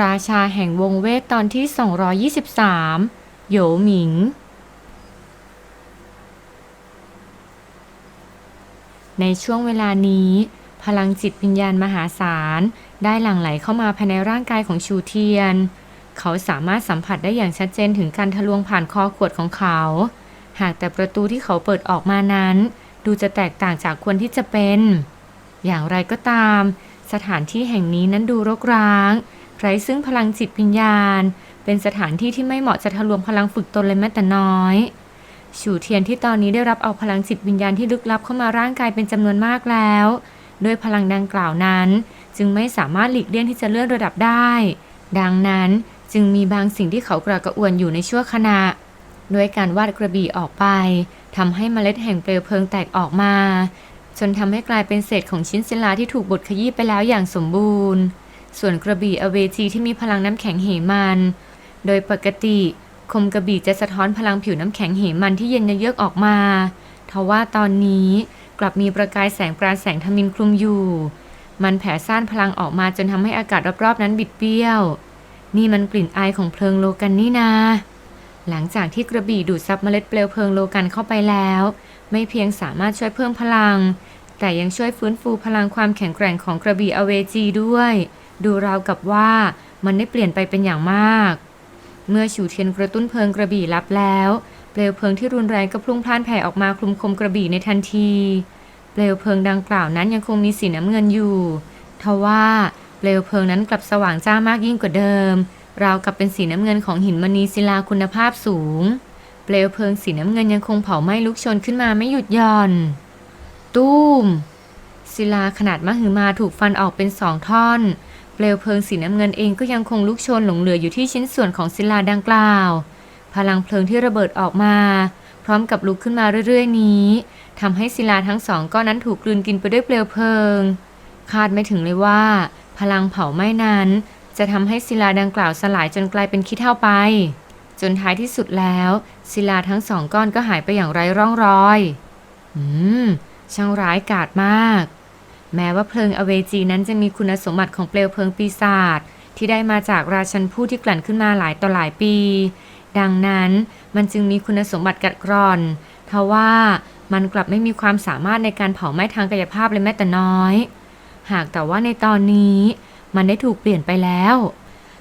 ราชาแห่งวงเวทตอนที่ 223 โหยหมิง ในช่วงเวลานี้ พลังจิตวิญญาณมหาศาล ได้หลั่งไหลเข้ามาภายในร่างกายของชูเทียน เขาสามารถสัมผัสได้อย่างชัดเจนถึงการทะลวงผ่านคอขวดของเขา หากแต่ประตูที่เขาเปิดออกมานั้น ดูจะแตกต่างจากควรที่จะเป็น อย่างไรก็ตาม สถานที่แห่งนี้นั้นดูรกร้าง ไร้ซึ่งพลังจิตวิญญาณ เป็นสถานที่ที่ไม่เหมาะจะทะลวงพลังฝึกตนเลยแม้แต่น้อยฉูเทียนที่ตอนนี้ได้รับเอาพลังจิตวิญญาณที่ลึกลับเข้ามาร่างกายเป็นจำนวนมากแล้ว ด้วยพลังดังกล่าวนั้น จึงไม่สามารถหลีกเลี่ยงที่จะเลื่อนระดับได้ ดังนั้นจึงมีบางสิ่งที่เขากระกระอ่วนอยู่ในชั่วขณะ ด้วยการวาดกระบี่ออกไปทำให้เมล็ดแห่งเปลวเพลิงแตกออกมา จนทำให้กลายเป็นเศษของชิ้นศิลาที่ถูกบดขยี้ไปแล้วอย่างสมบูรณ์ ส่วนกระบี่อเวจีที่มีพลังน้ำแข็งเหมันโดยปกติคมกระบี่จะสะท้อนพลังผิวน้ำแข็งเหมันที่เย็นเยือกออกมาทว่าตอนนี้กลับมีประกายแสงปราแสงทมินคลุมอยู่ มันแผ่ซ่านพลังออกมาจนทำให้อากาศรอบๆนั้นบิดเบี้ยว นี่มันกลิ่นอายของเพลิงโลกันนี่นาหลังจากที่กระบี่ดูดซับเมล็ดเปลวเพลิงโลกันเข้าไปแล้ว ไม่เพียงสามารถช่วยเพิ่มพลัง แต่ยังช่วยฟื้นฟูพลังความแข็งแกร่งของกระบี่อเวจีด้วย ดูราวกับว่ามันได้เปลี่ยนไปเป็นอย่างมาก เมื่อฉูเทียนกระตุ้นเพลิงกระบี่รับแล้ว เปลวเพลิงที่รุนแรงก็พลุ่งพล่านแผ่ออกมาคลุมคมกระบี่ในทันที เปลวเพลิงดังกล่าวนั้นยังคงมีสีน้ำเงินอยู่ ทว่าเปลวเพลิงนั้นกลับสว่างจ้ามากยิ่งกว่าเดิม ราวกับเป็นสีน้ำเงินของหินมณีศิลาคุณภาพสูง เปลวเพลิงสีน้ำเงินยังคงเผาไหม้ลุกชนขึ้นมาไม่หยุดหย่อน ตู้มศิลาขนาดมหึมาถูกฟันออกเป็นสองท่อน เปลวเพลิงสีน้ำเงินเองก็ยังคงลุกโชนหลงเหลืออยู่ที่ชิ้นส่วนของศิลาดังกล่าว พลังเพลิงที่ระเบิดออกมา พร้อมกับลุกขึ้นมาเรื่อยๆ นี้ทำให้ศิลาทั้งสองก้อนนั้นถูกกลืนกินไปด้วยเปลวเพลิง คาดไม่ถึงเลยว่า พลังเผาไหม้นั้น จะทำให้ศิลาดังกล่าวสลายจนกลายเป็นขี้เถ้าไป จนท้ายที่สุดแล้ว ศิลาทั้งสองก้อนก็หายไปอย่างไร้ร่องรอย อืม ช่างร้ายกาจมาก แม้ว่าเพลิงอเวจีนั้นจะมีคุณสมบัติของเปลวเพลิงปีศาจที่ได้มาจากราชันผู้ที่กลั่นขึ้นมาหลายต่อหลายปี ดังนั้นมันจึงมีคุณสมบัติกัดกร่อนทว่ามันกลับไม่มีความสามารถในการเผาไหม้ทางกายภาพเลยแม้แต่น้อย หากแต่ว่าในตอนนี้มันได้ถูกเปลี่ยนไปแล้ว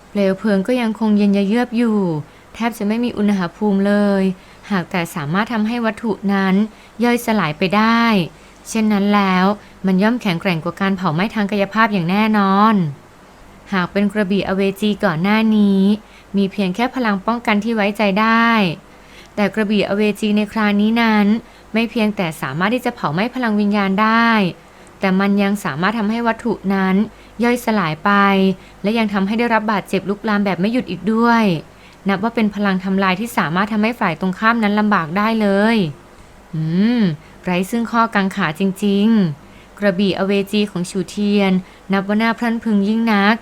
เปลวเพลิงก็ยังคงเย็นเยือกอยู่ แทบจะไม่มีอุณหภูมิเลย หากแต่สามารถทำให้วัตถุนั้นย่อยสลายไปได้ เช่นนั้นแล้ว มันย่อมแข็งแกร่งกว่าการเผาไหม้ทางกายภาพอย่างแน่นอน หากเป็นกระบี่อเวจีก่อนหน้านี้ มีเพียงแค่พลังป้องกันที่ไว้ใจได้ แต่กระบี่อเวจีในคราวนี้นั้น ไม่เพียงแต่สามารถที่จะเผาไหม้พลังวิญญาณได้ แต่มันยังสามารถทำให้วัตถุนั้น ย่อยสลายไป และยังทำให้ได้รับบาดเจ็บลุกลามแบบไม่หยุดอีกด้วย นับว่าเป็นพลังทำลายที่สามารถทำให้ฝ่ายตรงข้ามนั้นลำบากได้เลย อืม ไร้ซึ่งข้อกังขาจริง ๆ ระบี่อเวจีของชูเทียน นับว่าน่าพลันพึงยิ่งนัก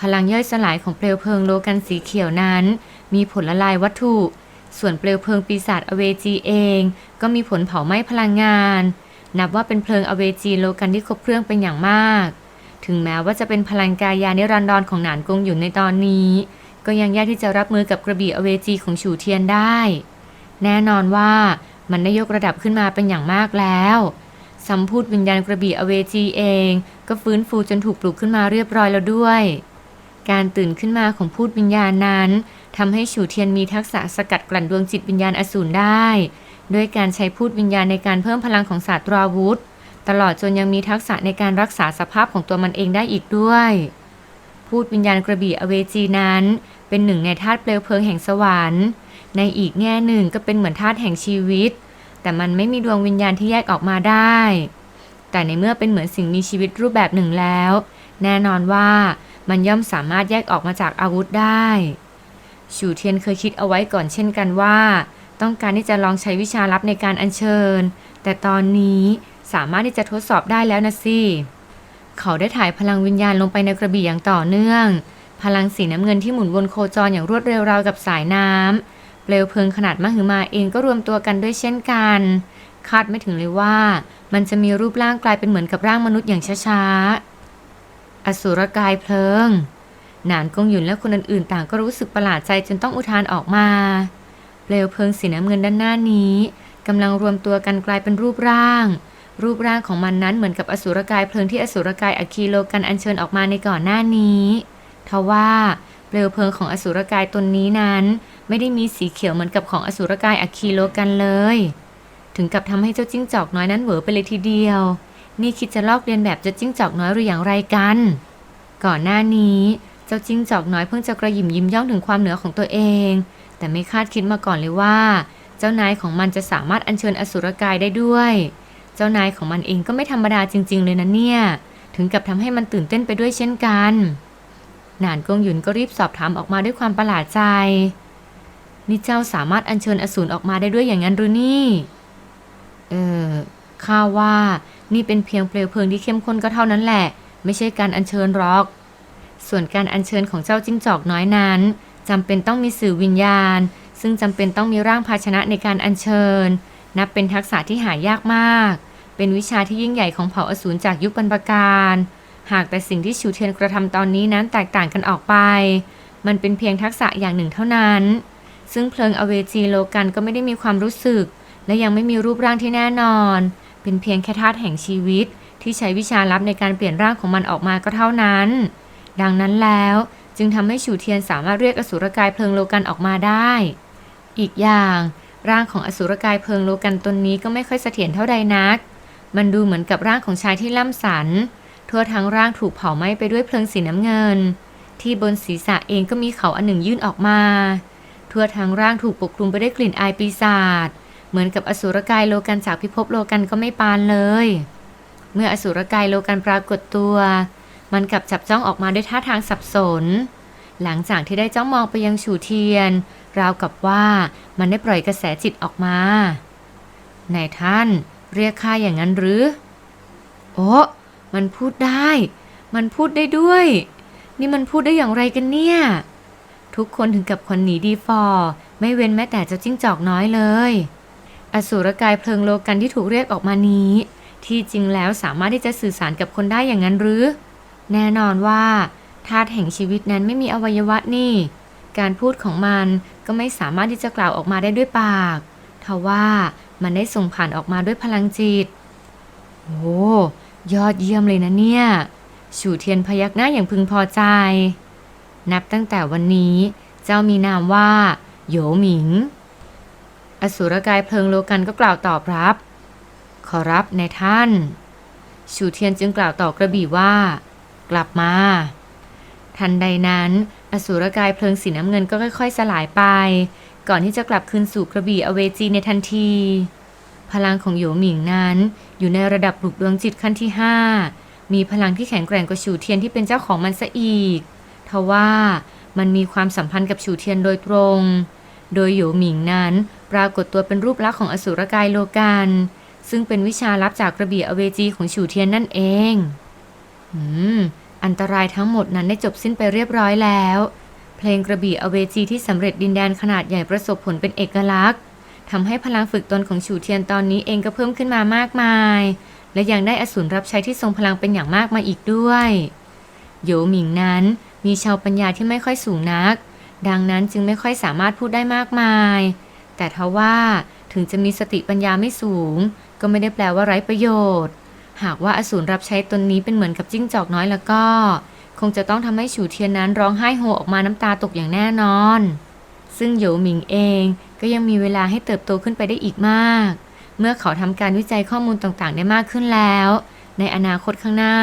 พลังย่อยสลายของเปลวเพลิงโลกันสีเขียวนั้น มีผลละลายวัตถุ ส่วนเปลวเพลิงปีศาจอเวจีเอง ก็มีผลเผาไหม้พลังงาน นับว่าเป็นเพลิงอเวจีโลกันที่ครบเครื่องเป็นอย่างมาก ถึงแม้ว่าจะเป็นพลังกายานิรันดรของหนานกงอยู่ในตอนนี้ ก็ยังยากที่จะรับมือกับกระบี่อเวจีของฉูเทียนได้ แน่นอนว่ามันได้ยกระดับขึ้นมาเป็นอย่างมากแล้ว สัมพูดวิญญาณกระบี่อเวจีเอง ก็ฟื้นฟูจนถูกปลุกขึ้นมาเรียบร้อยแล้วด้วย การตื่นขึ้นมาของพูดวิญญาณนั้นทำให้ฉูเทียนมีทักษะสกัดกลั่นดวงจิตวิญญาณอสูรได้ด้วยการใช้พูดวิญญาณในการเพิ่มพลังของศาสตราวุธ ตลอดจนยังมีทักษะในการรักษาสภาพของตัวมันเองได้อีกด้วย พูดวิญญาณกระบี่อเวจีนั้น เป็นหนึ่งในธาตุเปลวเพลิงแห่งสวรรค์ ในอีกแง่หนึ่งก็เป็นเหมือนธาตุแห่งชีวิต แต่มันไม่มีดวงวิญญาณที่แยกออกมาได้ แต่ในเมื่อเป็นเหมือนสิ่งมีชีวิตรูปแบบหนึ่งแล้ว แน่นอนว่ามันย่อมสามารถแยกออกมาจากอาวุธได้ฉูเทียนเคยคิดเอาไว้ก่อนเช่นกันว่า ต้องการที่จะลองใช้วิชาลับในการอัญเชิญ แต่ตอนนี้สามารถที่จะทดสอบได้แล้วนะสิเขาได้ถ่ายพลังวิญญาณลงไปในกระบี่อย่างต่อเนื่อง พลังสีน้ำเงินที่หมุนวนโคจรอย่างรวดเร็วราวกับสายน้ำ เปลวเพลิงขนาดมหึมาเองก็รวมตัวกันด้วยเช่นกัน คาดไม่ถึงเลยว่า มันจะมีรูปร่างกลายเป็นเหมือนกับร่างมนุษย์อย่างช้าๆ อสุรกายเพลิง หนานกงหยุนและคนอื่นๆ ต่างก็รู้สึกประหลาดใจจนต้องอุทานออกมา เปลวเพลิงสีน้ำเงินด้านหน้านี้กำลังรวมตัวกันกลายเป็นรูปร่าง รูปร่างของมันนั้นเหมือนกับอสุรกายเพลิงที่อสุรกายอคีโลกันอัญเชิญออกมาในก่อนหน้านี้ ทว่าเปลวเพลิงของอสุรกายตนนี้นั้น ไม่ได้มีสีเขียวเหมือนกับของอสุรกายอะคีโลกันเลย ถึงกับทำให้เจ้าจิ้งจอกน้อยนั้นเหวอไปเลยทีเดียว นี่คิดจะลอกเลียนแบบเจ้าจิ้งจอกน้อยหรืออย่างไรกัน ก่อนหน้านี้เจ้าจิ้งจอกน้อยเพิ่งจะกระหยิมยิ้มย่องถึงความเหนือของตัวเอง แต่ไม่คาดคิดมาก่อนเลยว่า เจ้านายของมันจะสามารถอัญเชิญอสุรกายได้ด้วย เจ้านายของมันเองก็ไม่ธรรมดาจริง ๆ เลยนะเนี่ย ถึงกับทำให้มันตื่นเต้นไปด้วยเช่นกัน หนานกงหยุนก็รีบสอบถามออกมาด้วยความประหลาดใจ นี่เจ้าสามารถอัญเชิญอสูรออกมาได้ด้วยอย่างนั้นหรือนี่ เออข้าว่านี่เป็นเพียงเปลวเพลิงที่เข้มข้นก็เท่านั้นแหละ ไม่ใช่การอัญเชิญหรอก ส่วนการอัญเชิญของเจ้าจิ้งจอกน้อยนั้นจำเป็นต้องมีสื่อวิญญาณ ซึ่งจำเป็นต้องมีร่างภาชนะในการอัญเชิญ นับเป็นทักษะที่หายากมาก เป็นวิชาที่ยิ่งใหญ่ของเผ่าอสูรจากยุคบรรพกาลหากแต่สิ่งที่ชูเทียนกระทำตอนนี้นั้นแตกต่างกันออกไป มันเป็นเพียงทักษะอย่างหนึ่งเท่านั้น ซึ่งเพลิงอเวจีโลกันก็ไม่ได้มีความรู้สึก และยังไม่มีรูปร่างที่แน่นอน เป็นเพียงแค่ธาตุแห่งชีวิต ที่ใช้วิชาลับในการเปลี่ยนร่างของมันออกมาก็เท่านั้น ดังนั้นแล้วจึงทำให้ฉูเทียนสามารถเรียกอสุรกายเพลิงโลกันออกมาได้ อีกอย่าง ร่างของอสุรกายเพลิงโลกันตนนี้ก็ไม่ค่อยเสถียรเท่าใดนัก มันดูเหมือนกับร่างของชายที่ล่ำสัน ทั่วทั้งร่างถูกเผาไหม้ไปด้วยเพลิงสีน้ำเงิน ที่บนศีรษะเองก็มีเขาอันหนึ่งยื่นออกมา ทั่วทั้งร่างถูกปกคลุมไปด้วยกลิ่นอายปีศาจเหมือนกับอสุรกายโลกันจากพิภพโลกันก็ไม่ปานเลย เมื่ออสุรกายโลกันปรากฏตัว มันกลับจับจ้องออกมาด้วยท่าทางสับสน หลังจากที่ได้จ้องมองไปยังฉูเทียน ราวกับว่ามันได้ปล่อยกระแสจิตออกมานายท่านเรียกข้าอย่างนั้นหรือ โอ้มันพูดได้ มันพูดได้ด้วย นี่มันพูดได้อย่างไรกันเนี่ย ทุกคนถึงกับคนหนีดีฟอร์ไม่เว้นแม้แต่เจ้าจิ้งจอกน้อยเลย อสูรกายเพลิงโลกันที่ถูกเรียกออกมานี้ ที่จริงแล้วสามารถที่จะสื่อสารกับคนได้อย่างนั้นหรือ แน่นอนว่าธาตุแห่งชีวิตนั้นไม่มีอวัยวะนี่ การพูดของมันก็ไม่สามารถที่จะกล่าวออกมาได้ด้วยปากทว่ามันได้ส่งผ่านออกมาด้วยพลังจิต โอ้ยอดเยี่ยมเลยนะเนี่ยฉูเทียนพยักหน้าอย่างพึงพอใจ นับตั้งแต่วันนี้ เจ้ามีนามว่าโหยหมิง อสุรกายเพลิงโลกันก็กล่าวตอบรับ ขอรับในท่านฉูเทียนจึงกล่าวต่อกระบี่ว่า กลับมา ทันใดนั้น อสุรกายเพลิงสีน้ำเงินก็ค่อย ๆ สลายไป ก่อนที่จะกลับคืนสู่กระบี่อเวจีในทันที พลังของโหยหมิงนั้น อยู่ในระดับปลุกดวงจิตขั้นที่ห้ามีพลังที่แข็งแกร่งกว่าฉูเทียนที่เป็นเจ้าของมันซะอีก ทว่ามันมีความสัมพันธ์กับฉูเทียนโดยตรง โดยโหยหมิงนั้นปรากฏตัวเป็นรูปลักษณ์ของอสุรกายโลกันซึ่งเป็นวิชาลับจากกระบี่อเวจีของฉูเทียนนั่นเอง อืม อันตรายทั้งหมดนั้นได้จบสิ้นไปเรียบร้อยแล้ว เพลงกระบี่อเวจีที่สำเร็จดินแดนขนาดใหญ่ประสบผลเป็นเอกลักษณ์ทำให้พลังฝึกตนของฉูเทียนตอนนี้เองก็เพิ่มขึ้นมามากมาย และยังได้อสูรรับใช้ที่ทรงพลังเป็นอย่างมากมาอีกด้วยโหยหมิงนั้น มีชาวปัญญาที่ไม่ค่อยสูงนัก ดังนั้นจึงไม่ค่อยสามารถพูดได้มากมาย แต่ทว่าถึงจะมีสติปัญญาไม่สูง ก็ไม่ได้แปลว่าไร้ประโยชน์ หากว่าอสูรรับใช้ตนนี้เป็นเหมือนกับจิ้งจอกน้อยแล้วก็ คงจะต้องทำให้ฉูเทียนนั้นร้องไห้โฮออกมาน้ำตาตกอย่างแน่นอน ซึ่งโหยหมิงเองก็ยังมีเวลาให้เติบโตขึ้นไปได้อีกมาก เมื่อเขาทำการวิจัยข้อมูลต่างๆ ได้มากขึ้นแล้ว ในอนาคตข้างหน้า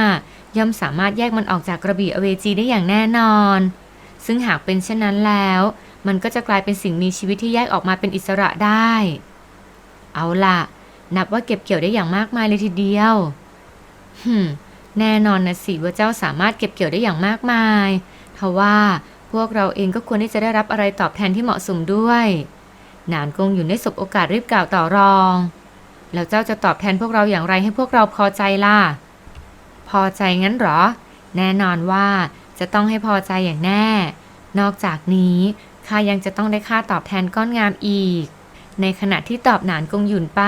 ย่อมสามารถแยกมันออกจากกระบี่อเวจีได้อย่างแน่นอน ซึ่งหากเป็นเช่นนั้นแล้ว มันก็จะกลายเป็นสิ่งมีชีวิตที่แยกออกมาเป็นอิสระได้ เอาล่ะ นับว่าเก็บเกี่ยวได้อย่างมากมายเลยทีเดียวฮึมแน่นอนนะสิว่าเจ้าสามารถเก็บเกี่ยวได้อย่างมากมายทว่าพวกเราเองก็ควรที่จะได้รับอะไรตอบแทนที่เหมาะสมด้วยหนานกงอยู่ได้สบโอกาสรีบกล่าวต่อรอง แล้วเจ้าจะตอบแทนพวกเราอย่างไรให้พวกเราพอใจล่ะ พอใจงั้นหรอ แน่นอนว่าจะต้องให้พอใจอย่างแน่ นอกจากนี้ข้ายังจะต้องได้ค่าตอบแทนก้อนงามอีก ในขณะที่ตอบหนานกงหยุนไป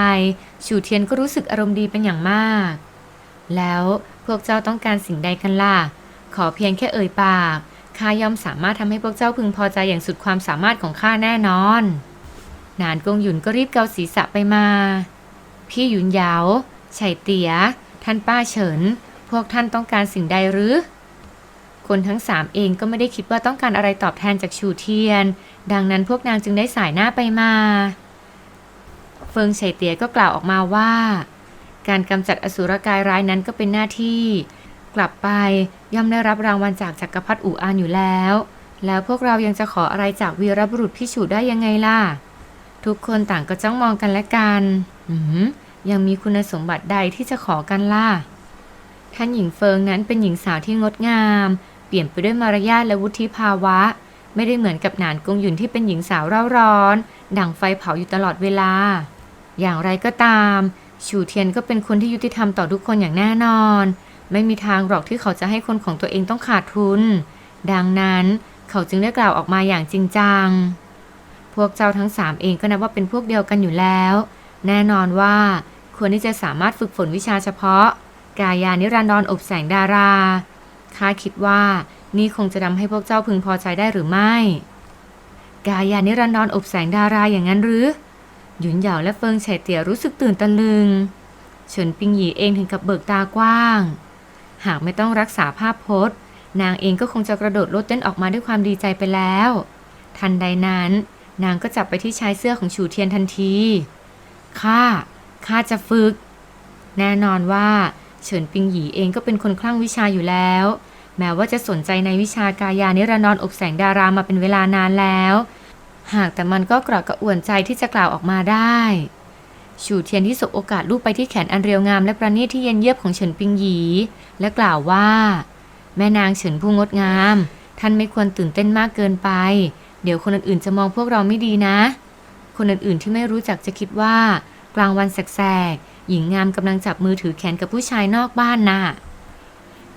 ฉูเทียนก็รู้สึกอารมณ์ดีเป็นอย่างมาก แล้วพวกเจ้าต้องการสิ่งใดกันล่ะ ขอเพียงแค่เอ่ยปากข้าย่อมสามารถทำให้พวกเจ้าพึงพอใจอย่างสุดความสามารถของข้าแน่นอน นานกงหยุนก็รีบเกาศีรษะไปมา พี่หยุนเหยาไฉเตี๋ยท่านป้าเฉิน พวกท่านต้องการสิ่งใดหรือ คนทั้งสามเองก็ไม่ได้คิดว่าต้องการอะไรตอบแทนจากชูเทียน ดังนั้นพวกนางจึงได้สายหน้าไปมา เฟิงไฉยเตียก็กล่าวออกมาว่า การกำจัดอสุรกายร้ายนั้นก็เป็นหน้าที่ กลับไปย่อมได้รับรางวัลจากจักรพรรดิอู่อานอยู่แล้ว แล้วพวกเรายังจะขออะไรจากวีรบุรุษพิชูได้ยังไงล่ะ ทุกคนต่างก็จ้องมองกันและกัน ยังมีคุณสมบัติใดที่จะขอกันล่ะ ท่านหญิงเฟิงนั้นเป็นหญิงสาวที่งดงาม เปลี่ยนไปด้วยมารยาทและวุฒิภาวะ ไม่ได้เหมือนกับหนานกงหยุนที่เป็นหญิงสาวเร่าร้อน ดั่งไฟเผาอยู่ตลอดเวลา อย่างไรก็ตาม ชูเทียนก็เป็นคนที่ยุติธรรมต่อทุกคนอย่างแน่นอน ไม่มีทางหรอกที่เขาจะให้คนของตัวเองต้องขาดทุน ดังนั้นเขาจึงได้กล่าวออกมาอย่างจริงจัง พวกเจ้าทั้งสามเองก็นับว่าเป็นพวกเดียวกันอยู่แล้ว แน่นอนว่าควรที่จะสามารถฝึกฝนวิชาเฉพาะ กายานิรันดรอบแสงดารา ข้าคิดว่านี่คงจะทำให้พวกเจ้าพึงพอใจได้หรือไม่ กายานิรันดรอบแสงดาราอย่างนั้นหรือ หยุนเหยาและเฟิงไฉเตี๋ยรู้สึกตื่นตะลึง เฉินปิงหยีเองถึงกับเบิกตากว้าง หากไม่ต้องรักษาภาพพจน์ นางเองก็คงจะกระโดดโลดเต้นออกมาด้วยความดีใจไปแล้ว ทันใดนั้น นางก็จับไปที่ชายเสื้อของฉูเทียนทันที ข้า ข้าจะฝึก แน่นอนว่า เฉินปิงหยีเองก็เป็นคนคลั่งวิชาอยู่แล้ว แม้ว่าจะสนใจในวิชากายานิรนดรอบแสงดารามาเป็นเวลานานแล้ว หากแต่มันก็กระกระอ่วนใจที่จะกล่าวออกมาได้ฉูเทียนที่สบโอกาสลูบไปที่แขนอันเรียวงามและประณีตที่เย็นเยียบของเฉินปิงหยี และกล่าวว่า แม่นางเฉินผู้งดงาม ท่านไม่ควรตื่นเต้นมากเกินไป เดี๋ยวคนอื่นๆจะมองพวกเราไม่ดีนะ คนอื่นๆที่ไม่รู้จักจะคิดว่า กลางวันแสกๆ หญิงงามกำลังจับมือถือแขนกับผู้ชายนอกบ้านน่ะ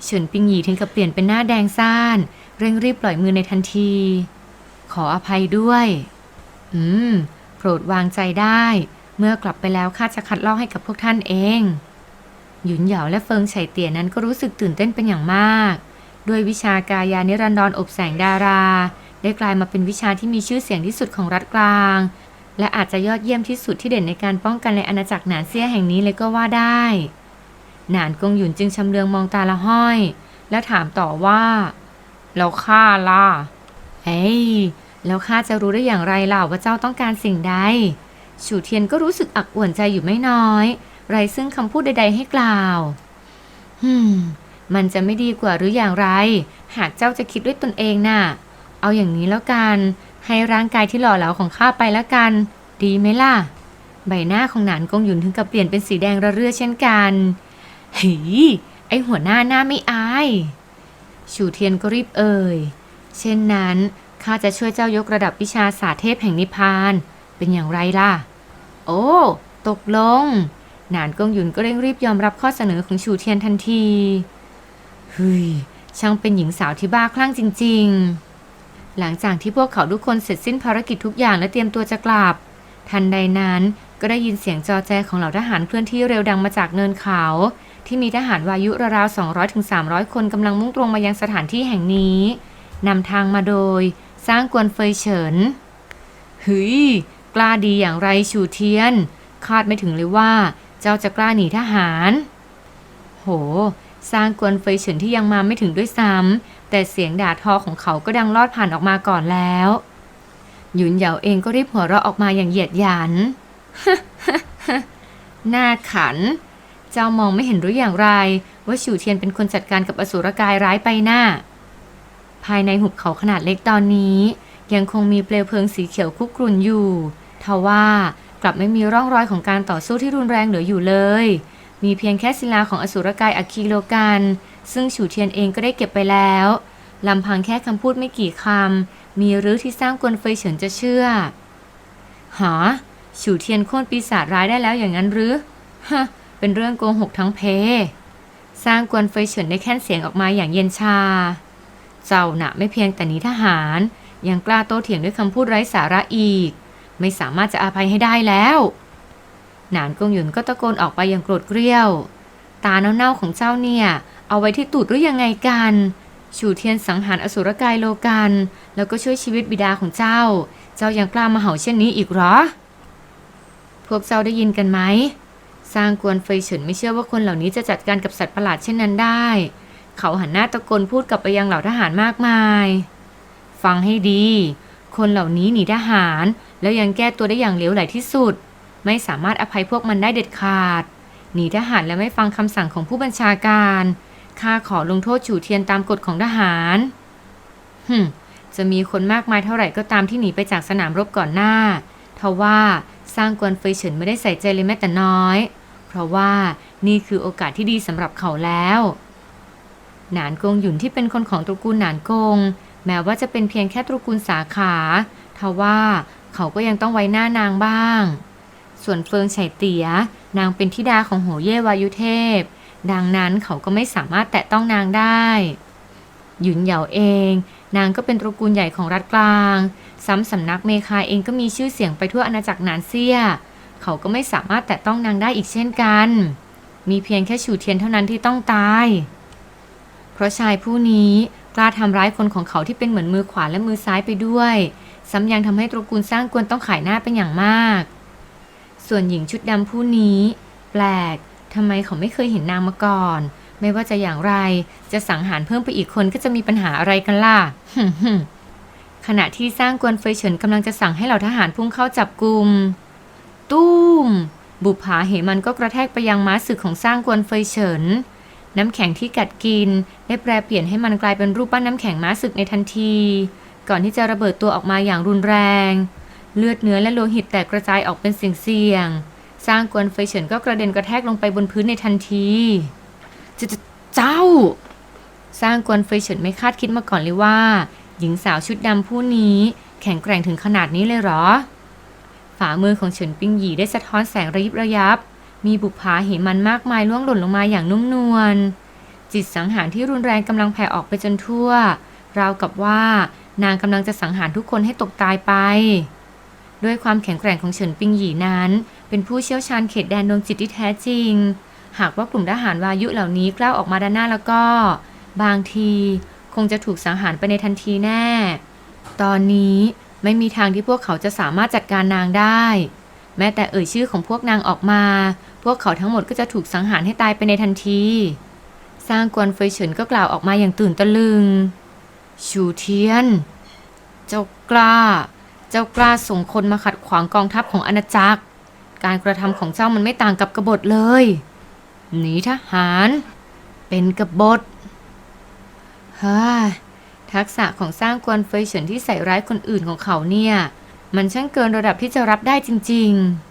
เฉินปิงหยีถึงกับเปลี่ยนเป็นหน้าแดงซ่าน เร่งรีบปล่อยมือในทันที ขออภัยด้วย อืม โปรดวางใจได้ เมื่อกลับไปแล้วข้าจะคัดลอกให้กับพวกท่านเอง หยุนเหยาและเฟิงไฉเตี๋ยนั้นก็รู้สึกตื่นเต้นเป็นอย่างมาก ด้วยวิชากายานิรันดรอบแสงดารา ได้กลายมาเป็นวิชาที่มีชื่อเสียงที่สุดของรัฐกลาง และอาจจะยอดเยี่ยมที่สุดที่เด่นในการป้องกันในอาณาจักรหนานเซี่ยแห่งนี้เลยก็ว่าได้ หนานกงหยุนจึงชำเลืองมองตาละห้อย และถามต่อว่าแล้วข้าล่ะ เอ้ยแล้วข้าจะรู้ได้อย่างไรล่ะว่าเจ้าต้องการสิ่งใด ฉูเทียนก็รู้สึกอักอ่วนใจอยู่ไม่น้อย ไรซึ่งคำพูดใด ๆ ให้กล่าวฮึมมันจะไม่ดีกว่าหรืออย่างไร หากเจ้าจะคิดด้วยตนเองน่ะ เอาอย่างนี้แล้วกัน ให้ร่างกายที่หล่อเหลาของข้าไปล้วกัน ดีไหมล่ะ ใบหน้าของหนานกงหยุนถึงกับเปลี่ยนเป็นสีแดงระเรื่อเช่นกันหีไอหัวหน้าหน้าไม่อาย ชูเทียนก็รีบเอ่ย เช่นนั้นข้าจะช่วยเจ้ายกระดับวิชาศาสตร์เทพแห่งนิพพาน เป็นอย่างไรล่ะ โอ้ ตกลง หนานกงหยุนก็เร่งรีบยอมรับข้อเสนอของชูเทียนทันทีเฮ้ยช่างเป็นหญิงสาวที่บ้าคลั่งจริง ๆ หลังจากที่พวกเขาทุกคนเสร็จสิ้นภารกิจทุกอย่างและเตรียมตัวจะกลับ ทันใดนั้นก็ได้ยินเสียงจอแจของเหล่าทหารเคลื่อนที่เร็วดังมาจากเนินเขา ที่มีทหารวายุราวๆ200-300ถึง300คนกำลังมุ่งตรงมายังสถานที่แห่งนี้นำทางมาโดย สร้างกวนเฟยเฉินเฮ้ยกล้าดีอย่างไรชูเทียน คาดไม่ถึงเลยว่า เจ้าจะกล้าหนีทหาร โห สร้างกวนเฟยเฉินที่ยังมาไม่ถึงด้วยซ้ำ แต่เสียงด่าทอของเขาก็ดังลอดผ่านออกมาก่อนแล้ว หยุนเหยาเองก็รีบหัวเราะออกมาอย่างเหยียดหยันหน้าขัน เจ้ามองไม่เห็นหรืออย่างไร ว่าฉูเทียนเป็นคนจัดการกับอสุรกายร้ายไปหน้า ภายในหุบเขาขนาดเล็กตอนนี้ ยังคงมีเปลวเพลิงสีเขียวคุกรุ่นอยู่ ทว่ากลับไม่มีร่องรอยของการต่อสู้ที่รุนแรงเหลืออยู่เลย มีเพียงแค่ศิลาของอสุรกายอคีโลกัน ซึ่งฉูเทียนเองก็ได้เก็บไปแล้วลำพังแค่คำพูดไม่กี่คำ มีรื้อที่สร้างกวนเฟยเฉินจะเชื่อ หาฉูเทียนโค่นปีศาจร้ายได้แล้วอย่างนั้นหรือฮะเป็นเรื่องโกหกทั้งเพ สร้างกวนเฟยเฉินได้แค่นเสียงออกมาอย่างเย็นชา เจ้าหนะไม่เพียงแต่นี้ทหาร ยังกล้าโต้เถียงด้วยคำพูดไร้สาระอีก ไม่สามารถจะอาภัยให้ได้แล้ว หนานกงหยุนก็ตะโกนออกไปอย่างโกรธเกรี้ยว ตาเน่าๆของเจ้าเนี่ย เอาไว้ที่ตูดหรือยังไงกัน ชูเทียนสังหารอสุรกายโลกัน แล้วก็ช่วยชีวิตบิดาของเจ้า เจ้ายังกล้ามาเห่าเช่นนี้อีกหรอ พวกเจ้าได้ยินกันไหมสร้างกวนเฟยเฉินไม่เชื่อว่าคนเหล่านี้จะจัดการกับสัตว์ประหลาดเช่นนั้นได้ เขาหันหน้าตะโกนพูดกับไปยังเหล่าทหารมากมาย ฟังให้ดี คนเหล่านี้หนีทหาร แล้วยังแก้ตัวได้อย่างเหลวไหลที่สุด ไม่สามารถอภัยพวกมันได้เด็ดขาด หนีทหารและไม่ฟังคำสั่งของผู้บัญชาการ ข้าขอลงโทษฉู่เทียนตามกฎของทหารหึมจะมีคนมากมายเท่าไหร่ก็ตามที่หนีไปจากสนามรบก่อนหน้า ทว่าสร้างกวนเฟยเฉินไม่ได้ใส่ใจเลยแม้แต่น้อย เพราะว่านี่คือโอกาสที่ดีสำหรับเขาแล้ว หนานกงหยุนที่เป็นคนของตระกูลหนานกง แม้ว่าจะเป็นเพียงแค่ตระกูลสาขา ทว่าเขาก็ยังต้องไว้หน้านางบ้าง ส่วนเฟิงไฉเตีย นางเป็นธิดาของโหเย่วายุเทพ ดังนั้นเขาก็ไม่สามารถแตะต้องนางได้ หยุนเหยาเอง นางก็เป็นตระกูลใหญ่ของรัฐกลาง ซ้ำสำนักเมคาเองก็มีชื่อเสียงไปทั่วอาณาจักรนานเซีย เขาก็ไม่สามารถแตะต้องนางได้อีกเช่นกัน มีเพียงแค่ฉูเทียนเท่านั้นที่ต้องตาย เพราะชายผู้นี้กล้าทำร้ายคนของเขาที่เป็นเหมือนมือขวาและมือซ้ายไปด้วย ซ้ำยังทำให้ตระกูลสร้างกวนต้องขายหน้าเป็นอย่างมาก ส่วนหญิงชุดดำผู้นี้ แปลก ทำไมเขาไม่เคยเห็นนางมาก่อน ไม่ว่าจะอย่างไร จะสังหารเพิ่มไปอีกคนก็จะมีปัญหาอะไรกันล่ะขณะที่สร้างกวนเฟยเฉินกำลังจะสั่งให้เหล่าทหารพุ่งเข้าจับกลุ่มตุ้ม บุปผาเหมันก็กระแทกไปยังม้าศึกของสร้างกวนเฟยเฉิน น้ำแข็งที่กัดกิน ได้แปลเปลี่ยนให้มันกลายเป็นรูปปั้นน้ำแข็งม้าศึกในทันที ก่อนที่จะระเบิดตัวออกมาอย่างรุนแรง เลือดเนื้อและโลหิตแตกกระจายออกเป็นเสียงๆ สร้างกวนเฟยเฉินก็กระเด็นกระแทกลงไปบนพื้นในทันทีจะจะเจ้า สร้างกวนเฟยเฉินไม่คาดคิดมาก่อนเลยว่า หญิงสาวชุดดำผู้นี้แข็งแกร่งถึงขนาดนี้เลยเหรอ ฝ่ามือของเฉินปิงหยีได้สะท้อนแสงระยิบระยับ มีบุปผาเหมันมากมายล่วงหล่นลงมาอย่างนุ่มนวล จิตสังหารที่รุนแรงกำลังแผ่ออกไปจนทั่ว ราวกับว่านางกำลังจะสังหารทุกคนให้ตกตายไป ด้วยความแข็งแกร่งของเฉินปิงหยีนั้น เป็นผู้เชี่ยวชาญเขตแดนดวงจิตที่แท้จริง หากว่ากลุ่มทหารวายุเหล่านี้กล้าออกมาด้านหน้าแล้วก็ บางทีคงจะถูกสังหารไปในทันทีแน่ ตอนนี้ไม่มีทางที่พวกเขาจะสามารถจัดการนางได้ แม้แต่เอ่ยชื่อของพวกนางออกมา พวกเขาทั้งหมดก็จะถูกสังหารให้ตายไปในทันที สร้างกวนเฟยเฉินก็กล่าวออกมาอย่างตื่นตะลึง ชูเทียน เจ้ากล้า เจ้ากล้าส่งคนมาขัดขวางกองทัพของอาณาจักร การกระทำของเจ้ามันไม่ต่างกับกบฏเลย หนีทหาร เป็นกบฏฮ่าทักษะของสร้างกวนเฟยเฉินที่ใส่ร้ายคนอื่นของเขาเนี่ย มันช่างเกินระดับที่จะรับได้จริง ๆ